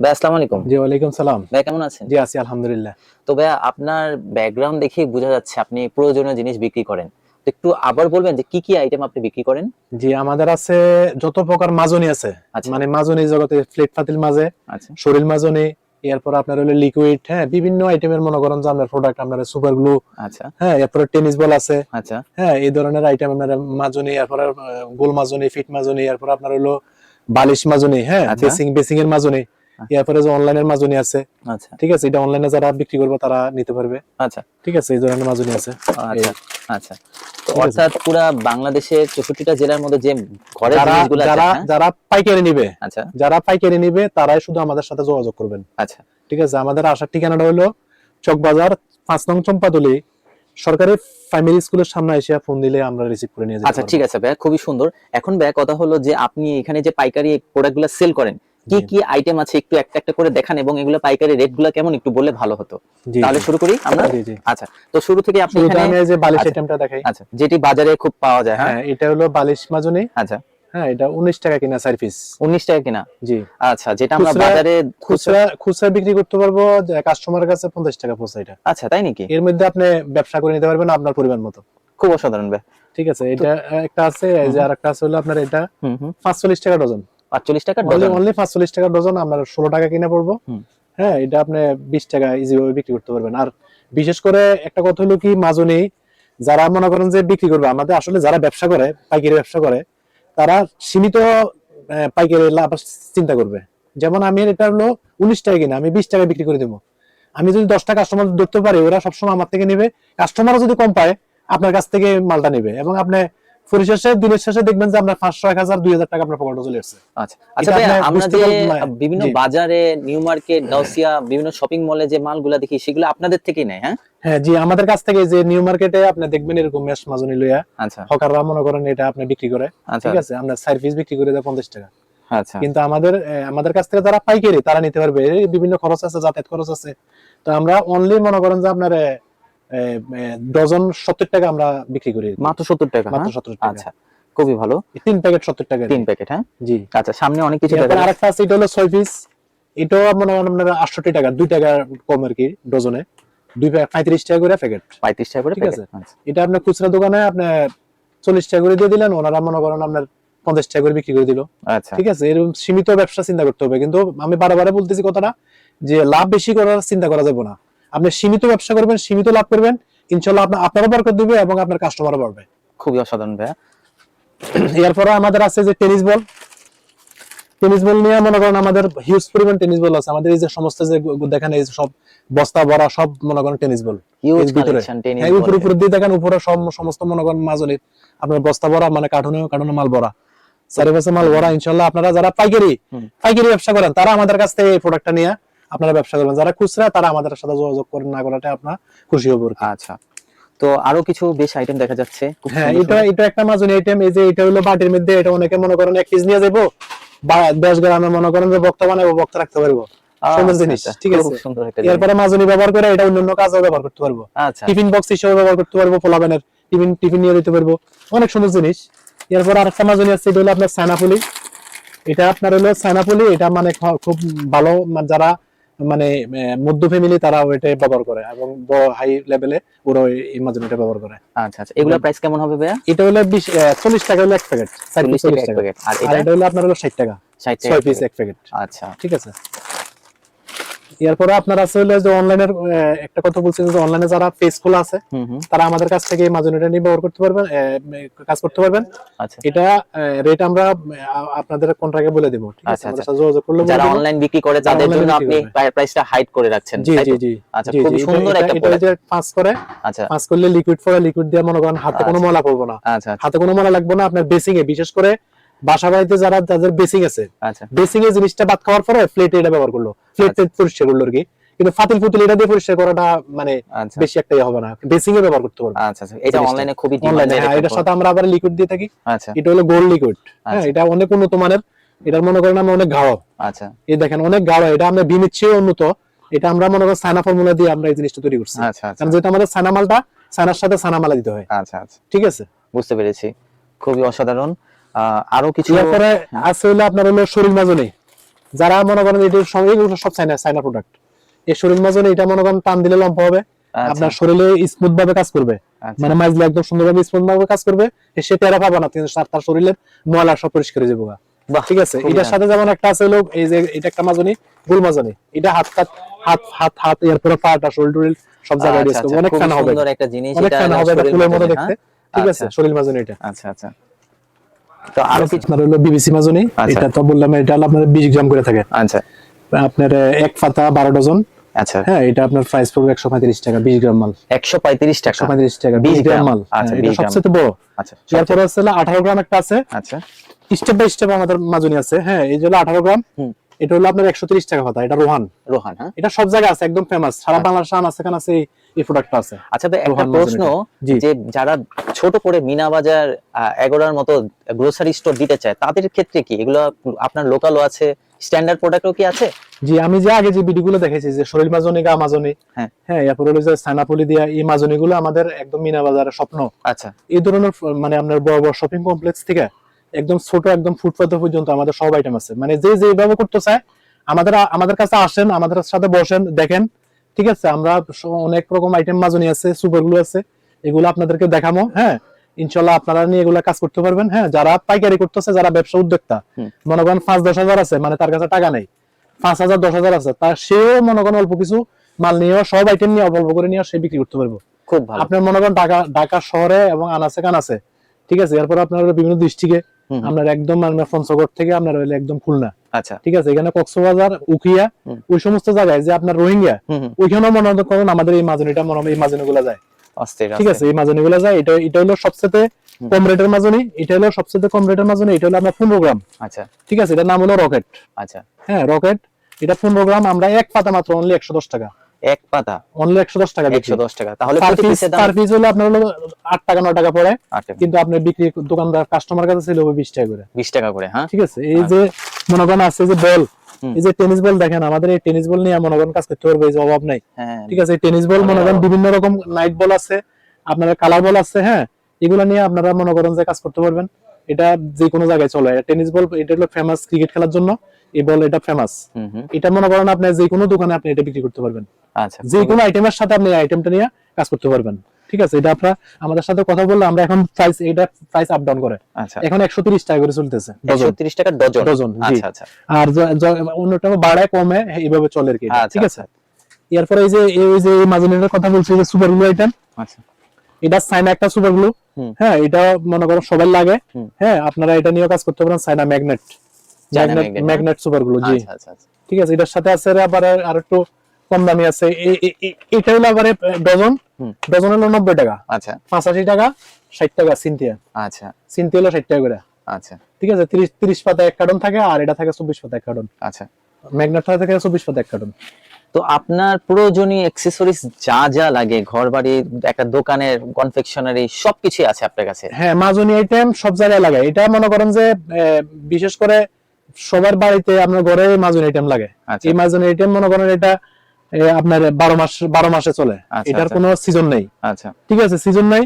ভাই আসসালামু আলাইকুম। জি ওয়ালাইকুম সালাম। ভাই কেমন আছেন? জি আছি আলহামদুলিল্লাহ। তো ভাইয়া আপনার ব্যাকগ্রাউন্ড দেখে বোঝা যাচ্ছে আপনি প্রয়োজনীয় জিনিস বিক্রি করেন। একটু আবার বলবেন যে কি কি আইটেম আপনি বিক্রি করেন? জি আমাদের আছে যত প্রকার মাজনি আছে আচ্ছা। মানে মাজনি জগতে ফাতিল মাজে আচ্ছা। শরীর মাজনি এরপর আপনার হলো লিকুইড হ্যাঁ বিভিন্ন আইটেমের মনে করেন যে আপনার প্রোডাক্ট আপনার সুপার গ্লু আচ্ছা। হ্যাঁ এরপরে টেনিস বল আছে আচ্ছা। হ্যাঁ এই ধরনের আইটেম আপনার মাজনি এরপরে গোল মাজনি ফিট মাজনি এরপর আপনার হলো বালিশ মাজনি হ্যাঁ। বেসিং বেসিং এর মাজনি এরপরে যে অনলাইনের মাজনি আছে আচ্ছা। ঠিক আছে এটা অনলাইনে যারা বিক্রি করবে তারা নিতে পারবে। আচ্ছা। ঠিক আছে এই ধরনের মাজনি আছে। আচ্ছা আচ্ছা। অর্থাৎ পুরা চৌষট্টিটা জেলার মধ্যে যে ঘরের জিনিসগুলো যারা হ্যাঁ? যারা পাইকারি নিবে আচ্ছা। যারা পাইকারি নিবে তারাই শুধু আমাদের সাথে যোগাযোগ করবেন। আচ্ছা। ঠিক আছে আমাদের আসার ঠিকানাটা হলো চকবাজার পাঁচ নং চম্পাদলি সরকারি প্রাইমারি স্কুলের সামনে এসে ফোন দিলে আমরা রিসিভ করে নিয়ে আচ্ছা ঠিক আছে ভাইয়া খুবই সুন্দর। এখন ভাইয়া কথা হলো যে আপনি এখানে যে পাইকারি প্রোডাক্টগুলো সেল করেন কি কি আইটেম আছে একটু একটা একটা করে দেখান এবং এগুলো পাইকারি রেটগুলো কেমন একটু বললে ভালো হতো। তাহলে শুরু করি আমরা। আচ্ছা তো শুরু থেকে আপনি এখানে আমি এই যে বালিশ আচ্ছা। আইটেমটা দেখাই। আচ্ছা যেটি বাজারে খুব পাওয়া যায় হ্যাঁ? হ্যাঁ এটা হলো বালিশ মাজনি। আচ্ছা। হ্যাঁ এটা উনিশ টাকা কিনা পিস উনিশ টাকা কিনা? জি। আচ্ছা যেটা আমরা বাজারে খুচরা খুচরা বিক্রি করতে পারব কাস্টমারের কাছে পঞ্চাশ টাকা পৌঁছা এটা। আচ্ছা তাই নাকি? এর মধ্যে আপনি ব্যবসা করে নিতে পারবেন আপনার পরিমাণ মতো। খুব অসাধারণ ঠিক আছে এটা একটা আছে যে আর একটা আছে হলো আপনার এটা হুম হুম। পাঁচচল্লিশ টাকা ডজন। পাঁচচল্লিশ টাকা ডজন অনলি পাঁচচল্লিশ টাকা ডজন আপনার ষোলো টাকা কিনা পড়ব। হ্যাঁ এটা আপনি বিশ টাকা ইজি ভাবে বিক্রি করতে পারবেন। আর বিশেষ করে একটা কথা হলো কি মাজনি যারা মনে করেন যে বিক্রি করবে আমাদের আসলে যারা ব্যবসা করে পাইকারি ব্যবসা করে তারা সীমিত পাইকারি লাভ চিন্তা করবে। যেমন আমি এটা হলো উনিশ টাকা কিনা আমি বিশ টাকা বিক্রি করে দেবো। আমি যদি দশটা কাস্টমার ধরতে পারি ওরা সবসময় আমার থেকে নেবে। কাস্টমারও যদি কম পায় আপনার কাছ থেকে মালটা নেবে। এবং আপনি দিনের শেষে দেখবেন যে আপনার পাঁচশো এক হাজার দুই হাজার টাকা আপনার পকেটে চলে আসছে আচ্ছা। আচ্ছা আমরা যে বিভিন্ন বাজারে নিউ মার্কেট গাউসিয়া বিভিন্ন শপিং মলে যে মালগুলা দেখি সেগুলো আপনাদের থেকেই নেয় হ্যাঁ? হ্যাঁ জি আমাদের কাছ থেকে যে নিউ মার্কেটে আপনি দেখবেন এরকম মেশ মাজনি লইয়া আচ্ছা। হকাররা মনে করেন এটা আপনি বিক্রি করে আচ্ছা। ঠিক আছে? আমরা বিক্রি করে দেয় পঞ্চাশ টাকা। আচ্ছা। কিন্তু আমাদের আমাদের কাছ থেকে যারা পাইকারি তারা নিতে পারবে। বিভিন্ন খরচ আছে যাতায়াত খরচ আছে। তো আমরা অনলি মনে করেন যে আপনার ডজন সত্তর টাকা আমরা বিক্রি করি। মাত্র সত্তর টাকা মাত্র হ্যাঁ? সত্তর টাকা। আচ্ছা খুবই ভালো। তিন প্যাকেট সত্তর টাকা তিন প্যাকেট হ্যাঁ? জি। আচ্ছা সামনে অনেক কিছু। আরেকটা আছে এটা হলো ছয় পিস এটাও মনে করেন আপনার আটষট্টি টাকা দুই টাকা কম আর কি ডজনে। দুই পঁয়ত্রিশ টাকা করে প্যাকেট। পঁয়ত্রিশ টাকা করে ঠিক আছে। এটা আপনার খুচরা দোকানে আপনি চল্লিশ টাকা করে দিয়ে দিলেন ওনারা মনে করেন আপনার পঞ্চাশ টাকা করে বিক্রি করে দিল। আচ্ছা। ঠিক আছে? এরকম সীমিত ব্যবসা চিন্তা করতে হবে কিন্তু আমি বারে বারে বলতেছি কথাটা যে লাভ বেশি করার চিন্তা করা যাবে না। আপনি সীমিত ব্যবসা করবেন সীমিত লাভ করবেন ইনশাল্লাহ আপনার আপনারও বরকত দিবে এবং আপনার কাস্টমারও বাড়বে। খুবই অসাধারণ ভাইয়া। এরপরে আমাদের আছে যে টেনিস বল টেনিস বল নিয়ে মনে করেন আমাদের হিউজ পরিমাণ টেনিস বল আছে। আমাদের এই যে সমস্ত যে দেখেন এই সব বস্তা ভরা সব মনে করেন টেনিস বল হ্যাঁ উপরে উপরে দিয়ে দেখেন উপরে সব সমস্ত মনে করেন মাজনির আপনার বস্তা ভরা মানে কার্টুনে কার্টুনে মাল ভরা চারিপাশে মাল ভরা ইনশাল্লাহ আপনারা যারা পাইকারি পাইকারি ব্যবসা করেন তারা আমাদের কাছ থেকে এই প্রোডাক্টটা নিয়ে আপনারা ব্যবসা করবেন। যারা খুচরা তারা আমাদের সাথে যোগাযোগ করেন না করাটা আপনার খুশি হব আচ্ছা। তো আরও কিছু বেশ আইটেম দেখা যাচ্ছে। হ্যাঁ এটা এটা একটা মাজনি আইটেম এই যে এটা হলো বাটির মধ্যে এটা অনেকে মনে করেন এক পিস নিয়ে যাব বা দশ গ্রামে মনে করেন যে বক্তা বানাবো বক্তা রাখতে পারব। আচ্ছা, সুন্দর জিনিস, আচ্ছা, ঠিক আছে। সুন্দর একটা জিনিস। এরপরে মাজনি ব্যবহার করে এটা অন্যান্য কাজেও ব্যবহার করতে পারব। আচ্ছা। টিফিন বক্স হিসেবে ব্যবহার করতে পারব পোলাবেনের টিফিন টিফিন নিয়ে দিতে পারব। অনেক সুন্দর জিনিস। এরপর আরেকটা মাজনি আছে এটা হলো আপনার এটা আপনার হলো এটা মানে খুব ভালো মানে যারা মানে মধ্য ফ্যামিলি তারা ওইটা ব্যবহার করে এবং বড় হাই লেভেলে ওরা এই- মাঝে ওইটা ব্যবহার করে। আচ্ছা আচ্ছা। এগুলোর প্রাইস কেমন হবে ভাইয়া? এটা হলো বিশ চল্লিশ টাকা হলো এক প্যাকেট চল্লিশ টাকা এক প্যাকেট আর এটা? হলো আপনার হলো ষাট টাকা। ষাট টাকা ছয় পিস এক প্যাকেট আচ্ছা। ঠিক আছে? এরপরে আপনার আছে হলো যে অনলাইনের একটা কথা বলছেন যে অনলাইনে যারা পেজ খোলা আছে তারা আমাদের কাছ থেকে এই মাজনিটা নিয়ে ব্যবহার করতে পারবেন কাজ করতে পারবেন। আচ্ছা। এটা রেট আমরা আপনাদের কন্ট্রাক্টে বলে দিব ঠিক আছে? আমাদের। সাথে যোগাযোগ করলে যারা অনলাইন বিক্রি করে তাদের জন্য আপনি প্রাইসটা হাইড করে রাখছেন জি জি জি। আচ্ছা জি, সুন্দর একটা এটা। যে পাঁচ করে আচ্ছা। পাঁচ করলে লিকুইড পরে লিকুইড দিয়ে মনে করেন হাতে কোনো আচ্ছা। ময়লা পড়ব না। আচ্ছা হাতে কোনো ময়লা লাগবে না আপনার বেসিং এ বিশেষ করে বাসা বাড়িতে যারা যাদের বেসিং আছে। আচ্ছা। বেসিং এ জিনিসটা বাদ খাওয়ার পরে প্লেটে এটা ব্যবহার করল। প্লেট পরিষ্কার করল আর কি। কিন্তু ফাতিল ফুতিল এটা দিয়ে পরিষ্কার করাটা মানে আচ্ছা। বেশি একটা হবে না। বেসিং এ ব্যবহার করতে পারব। আচ্ছা আচ্ছা। এটা অনলাইনে খুবই অনলাইনে ডিমান্ডের এটার সাথে আমরা আবার লিকুইড দিয়ে থাকি। আচ্ছা। এটা হলো গোল্ড লিকুইড হ্যাঁ আচ্ছা। এটা অনেক উন্নত মানের। এটার মনে করেন আমরা অনেক গাঢ়। আচ্ছা। এই দেখেন অনেক গাঢ়। এটা আমরা বিমের চেয়ে উন্নত। এটা আমরা মনে করেন সানা ফর্মুলা দিয়ে আমরা এই জিনিসটা তৈরি করছি। আচ্ছা আচ্ছা। কারণ যেটা আমাদের সানা মালটা সানার সাথে সানা মালা দিতে হয়। আচ্ছা আচ্ছা। ঠিক আছে? বুঝতে পেরেছি। খুবই অসাধারণ। আরও কিছু আছে হলো আপনার হলো শরীর মাজনি। যারা মনে করেন এটির সঙ্গে এগুলো সব চাইনা চাইনা প্রোডাক্ট এই শরীর মাজনে এটা মনে করেন টান দিলে লম্বা হবে। আচ্ছা, আপনার শরীরে স্মুথ ভাবে কাজ করবে। আচ্ছা। মানে মাজলে একদম সুন্দরভাবে স্মুথ ভাবে কাজ করবে সে টেরা পাবে না কিন্তু তার- শরীরের ময়লা সব পরিষ্কার হয়ে যাবে ঠিক আছে? এটার সাথে যেমন একটা আছে হলো এই যে এটা একটা মাজনি গোল মাজনি। এটা হাত হাত হাত হাত হাত এরপরে পাটা শরীর সব জায়গায় আচ্ছা, অনেক ফ্যান হবে। সুন্দর একটা জিনিস অনেক এটা হবে ফুলের মতো দেখতে? ঠিক আছে। শরীর মাজনি এটা আচ্ছা আচ্ছা। তো আরও কিছু আপনার হলো বিবিসি মাজনি আচ্ছা। এটা তো বললাম এটা হলো আপনার বিশ গ্রাম করে থাকে। আচ্ছা। আপনার এক পাতা বারো ডজন। আচ্ছা। হ্যাঁ এটা আপনার প্রাইস পড়বে একশো পঁয়ত্রিশ টাকা বিশ গ্রাম মাল। একশো পঁয়ত্রিশ টাকা। একশো পঁয়ত্রিশ টাকা 20 গ্রাম। মাল। আচ্ছা, হ্যাঁ, এটা সবচেয়ে বড়। আচ্ছা। এরপরে হলো আঠারো গ্রাম একটা আছে। আচ্ছা। স্টেপ বাই স্টেপ আমাদের মাজনি আছে। হ্যাঁ এই যে হলো আঠারো গ্রাম এটা হলো আপনার একশো তিরিশ টাকা পাতা এটা রোহান। রোহান হ্যাঁ। এটা সব জায়গায় আছে একদম ফেমাস সারা আচ্ছা। বাংলাদেশ আছে কেন আছে এই- প্রোডাক্টটা আছে। আচ্ছা একটা প্রশ্ন যে যারা ছোট করে মিনা বাজার এগারোর মতো গ্রোসারি স্টোর দিতে চায় তাদের ক্ষেত্রে কি? এগুলো আপনার লোকালও আছে? স্ট্যান্ডার্ড প্রোডাক্টও কি আছে? জি আমি যে আগে যে ভিডিওগুলো দেখেছি যে শরীর মাজনি গা মাজনি হ্যাঁ। হ্যাঁ এরপর হলো যে সানাপলি দিয়া এই মাজনি গুলো আমাদের একদম মিনা বাজারের স্বপ্ন। আচ্ছা। এই ধরনের মানে আপনার বড় বড় শপিং কমপ্লেক্স থেকে একদম ছোট একদম ফুটপাথ পর্যন্ত আমাদের সব আইটেম আছে। মানে যে যেভাবে করতে চায় আমাদের আমাদের কাছে আসেন আমাদের সাথে বসেন দেখেন ঠিক আছে আমরা অনেক রকম আইটেম মাজনি আছে সুপারগুলো আছে এগুলো আপনাদেরকে দেখাবো হ্যাঁ? ইনশাল্লাহ আপনারা নিয়ে এগুলো কাজ করতে পারবেন হ্যাঁ? যারা পাইকারি করতেছে যারা ব্যবসা উদ্যোক্তা মনে করেন পাঁচ দশ হাজার আছে মানে তার কাছে টাকা নেই। পাঁচ হাজার দশ হাজার আছে তার সেও মনে করেন অল্প কিছু মাল নিয়েও সব আইটেম নিয়ে অল্প অল্প করে নিয়ে সে বিক্রি করতে পারব। খুব ভালো। আপনার মনে করেন ঢাকা ঢাকা শহরে এবং আনাচে কানাচে ঠিক আছে? এরপর আপনার বিভিন্ন ডিস্ট্রিক্টে হুম। আপনার একদম আপনার পঞ্চগড় থেকে আপনার হলো একদম খুলনা। আচ্ছা। ঠিক আছে? এখানে কক্সবাজার উখিয়া ওই সমস্ত জায়গায় যে আপনার রোহিঙ্গা ওইখানেও মনে করেন আমাদের এই মাজনিটা মনে এই মাজনি গুলা যায় ঠিক আছে? এই মাজনি গুলা যায়। এটা এটা হলো সবচেয়ে। কম রেটের মাজনি। এটা হলো সবচেয়ে কম রেটের মাজনি। এটা হলো আপনার পনেরো গ্রাম। আচ্ছা। ঠিক আছে? এটার নাম হলো রকেট। আচ্ছা। হ্যাঁ রকেট। এটা পনেরো গ্রাম। আমরা এক পাতা মাত্র অনলি একশো দশ টাকা। এক পাতা। অনলি একশো দশ টাকা একশো দশ টাকা। তাহলে পার প্রতি পিস পিসের দাম পার পিস হলো আপনার হলো টাকা টাকা পড়ে। কিন্তু আপনার বিক্রি দোকানদার কাস্টমার কাছে ছিল বিশ টাকা করে। বিশ টাকা করে হ্যাঁ? ঠিক আছে? এই যে মনে করেন আছে যে বল এই যে টেনিস বল দেখেন আমাদের এই টেনিস বল নিয়ে মনে করেন কাজ করতে পারবে এই অভাব নাই। হ্যাঁ। ঠিক আছে? টেনিস বল মনে করেন বিভিন্ন রকম নাইট বল আছে আপনার কালার বল আছে হ্যাঁ? এগুলা নিয়ে আপনারা মনে করেন যে কাজ করতে পারবেন এটা যে কোনো জায়গায় চলে। টেনিস বল এটা হলো ফেমাস ক্রিকেট খেলার জন্য এই বল এটা ফেমাস এটা মনে করেন আপনি যে কোনো দোকানে আপনি এটা বিক্রি করতে পারবেন। আচ্ছা। যে কোনো আইটেমের সাথে আপনি আইটেমটা নিয়ে কাজ করতে পারবেন। ঠিক আছে? এটা আপনারা আমাদের সাথে কথা বললে আমরা এখন প্রাইস এটা প্রাইস আপ ডাউন করে। আচ্ছা। এখন একশো তিরিশ টাকা করে চলতেছে। একশো ডজন তিরিশ টাকা ডজন। ডজন আচ্ছা আচ্ছা। আর অন্যটা বাড়ায় কমে এইভাবে চলে আর কি আচ্ছা, ঠিক আছে? এরপরে এই যে এই যে মাঝুলিটার কথা বলছি যে সুপার গ্লু আইটেম আচ্ছা। এটা সাইনা একটা সুপার গ্লু হ্যাঁ এটা মনে করো সবাই লাগে। হ্যাঁ আপনারা এটা নিয়ে কাজ করতে পারেন সাইনা ম্যাগনেট ম্যাগনেট সুপার গ্লু জি। আচ্ছা আচ্ছা আচ্ছা। ঠিক আছে? এটার সাথে আছে আবার আর একটু কম দামি আছে। এটা হলো আবার ডজন। ডজন হলো নব্বই টাকা। আচ্ছা। পঁচাশি টাকা ষাট টাকা সিনথিয়া। আচ্ছা। সিনথিয়া হলো ষাট টাকা করে। আচ্ছা। ঠিক আছে? তিরিশ তিরিশ পাতা এক কার্টন থাকে আর এটা থাকে চব্বিশ পাতা এক কার্টন। আচ্ছা। ম্যাগনেট থাকে চব্বিশ পাতা এক কার্টন। তো আপনার প্রয়োজনীয় অ্যাক্সেসরিজ যা যা লাগে ঘর বাড়ি একটা দোকানের কনফেকশনারি সবকিছু আছে আপনার কাছে? হ্যাঁ মাজনি আইটেম সব জায়গায় লাগে। এটা মনে করেন যে বিশেষ করে সবার বাড়িতে আপনার ঘরে মাজনি আইটেম লাগে। আচ্ছা। এই মাজনি আইটেম মনে করেন এটা আপনার বারো মাস বারো মাসে চলে। আচ্ছা, এটার আচ্ছা। কোনো সিজন নেই। আচ্ছা। ঠিক আছে সিজন নাই।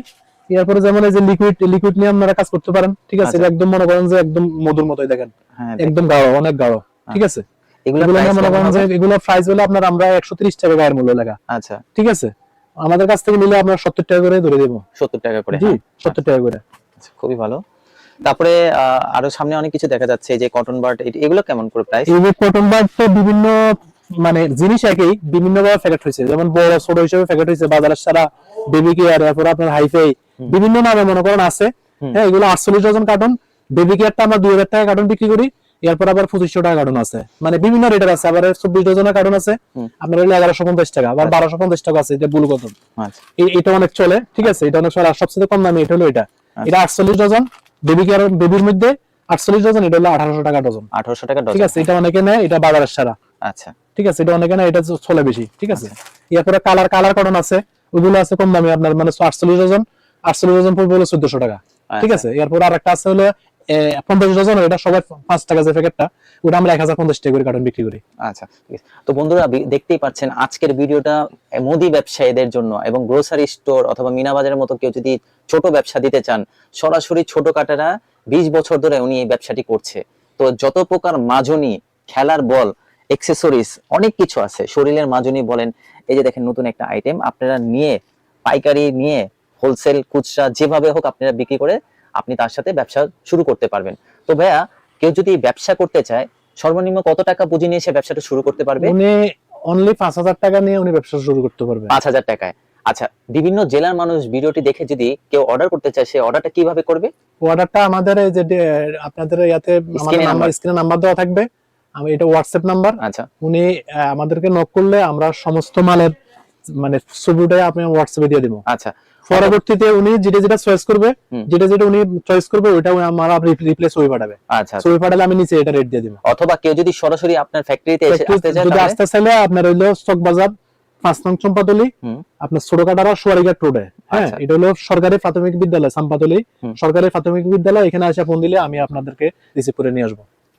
এরপরে যেমন এই যে লিকুইড লিকুইড নিয়ে আপনারা কাজ করতে পারেন। ঠিক আছে আচ্ছা। এটা একদম মনে করেন যে একদম মধুর মতোই দেখেন। হ্যাঁ একদম গাঢ় অনেক গাঢ়। ঠিক আছে? এগুলো মনে করেন যে এগুলো প্রাইস হলো আপনার আমরা একশো তিরিশ টাকা গায়ের মূল্য লাগা আচ্ছা। ঠিক আছে? আমাদের কাছ থেকে নিলে আপনার সত্তর টাকা করে ধরে দেবো। সত্তর টাকা করে জি হ্যাঁ। সত্তর টাকা করে। আচ্ছা, খুবই ভালো। তারপরে আহ, আরও সামনে অনেক কিছু দেখা যাচ্ছে যে কটন বার্ড এগুলো কেমন করে প্রাইস এই কটন বার্ড তো বিভিন্ন মানে জিনিস একই বিভিন্ন ভাবে প্যাকেট হয়েছে। যেমন বড় ছোট হিসেবে প্যাকেট হয়েছে বাজারের সারা বেবি কেয়ার এরপর আপনার হাইফাই বিভিন্ন নামে মনে করেন আছে। হ্যাঁ এগুলো আটচল্লিশ ডজন কার্টন বেবি কেয়ারটা আমরা দুই হাজার টাকা কার্টন বিক্রি করি এরপর আবার পঁচিশশো টাকা কার্টন আছে। মানে বিভিন্ন রেটের আছে আবার চব্বিশ ডজনের কার্টন আছে। আপনার হলো এগারোশো পঞ্চাশ টাকা আবার বারোশো পঞ্চাশ টাকা আছে এটা ব্লু কটন আচ্ছা। এটা অনেক চলে ঠিক আছে? এটা অনেক চলে আর সবচেয়ে কম দামি এটা হলো এটা। আচ্ছা। এটা আটচল্লিশ ডজন বেবি কেয়ার বেবির মধ্যে আটচল্লিশ ডজন এটা হলো আঠারোশো টাকা ডজন। আঠারোশো টাকা ঠিক আছে? এটা অনেকে নেয় এটা বাজারের সারা। আচ্ছা। ঠিক আছে? এটা অনেকে নেয় এটা চলে বেশি ঠিক আছে? এরপরে কালার কালার কটন আছে ওইগুলো আছে কম দামি আপনার মানে আটচল্লিশ ডজন আটচল্লিশ ডজন পড়বে হলো চোদ্দশো টাকা ঠিক আচ্ছা। আছে? এরপর আর একটা আছে হলো পঞ্চাশ ডজন এটা সবাই পাঁচ টাকা যে প্যাকেটটা ওটা আমরা এক হাজার পঞ্চাশ টাকা করে কার্টন বিক্রি করি। আচ্ছা ঠিক আছে। তো বন্ধুরা দেখতেই পাচ্ছেন আজকের ভিডিওটা মুদি ব্যবসায়ীদের জন্য এবং গ্রোসারি স্টোর অথবা মিনা বাজারের মতো কেউ যদি ছোট ব্যবসা দিতে চান সরাসরি ছোট কাটারা বিশ বছর ধরে উনি এই ব্যবসাটি করছে। তো যত প্রকার মাজনি খেলার বল এক্সেসরিজ অনেক কিছু আছে। শরীরের মাজনি বলেন এই যে দেখেন নতুন একটা আইটেম আপনারা নিয়ে পাইকারি নিয়ে হোলসেল খুচরা যেভাবে হোক আপনারা বিক্রি করে আপনি তার সাথে ব্যবসা শুরু করতে পারবেন। তো ভাইয়া কেউ যদি ব্যবসা করতে চায় সর্বনিম্ন কত টাকা পুঁজি নিয়ে সে ব্যবসাটা শুরু করতে পারবে? উনি অনলি পাঁচ হাজার টাকা নিয়ে উনি ব্যবসা শুরু করতে পারবে। পাঁচ হাজার টাকায়। আচ্ছা বিভিন্ন জেলার মানুষ ভিডিওটি দেখে যদি কেউ অর্ডার করতে চায় সে অর্ডারটা কীভাবে করবে? অর্ডারটা আমাদের এই যে আপনাদের ইয়াতে আমাদের নাম্বার স্ক্রিনে নাম্বার দেওয়া থাকবে। আমি এটা হোয়াটসঅ্যাপ নাম্বার আচ্ছা। উনি আমাদেরকে নক করলে আমরা সমস্ত মালের মানে ছবিটাই আপনি হোয়াটসঅ্যাপে দিয়ে দিব। আচ্ছা। পরবর্তীতে উনি যেটা যেটা চয়েস করবে যেটা যেটা উনি চয়েস করবে আমার রিপ্লেস ছবি পাঠাবে। আচ্ছা। ছবি পাঠালে আমি নিচে এটা রেট দিয়ে দিব। অথবা কেউ যদি সরাসরি আপনার ফ্যাক্টরিতে এসে আসতে চায় যদি আসতে চাইলে আপনার হইল চক বাজার পাঁচ নং চম্পাতলি। আপনার ছোটকাটারা সোয়ারিঘাট রোডে হ্যাঁ? আচ্ছা। এটা হলো সরকারি প্রাথমিক বিদ্যালয় সাম্পাতলি। সরকারি প্রাথমিক বিদ্যালয় এখানে আসে ফোন দিলে আমি আপনাদেরকে রিসিভ করে নিয়ে আসব।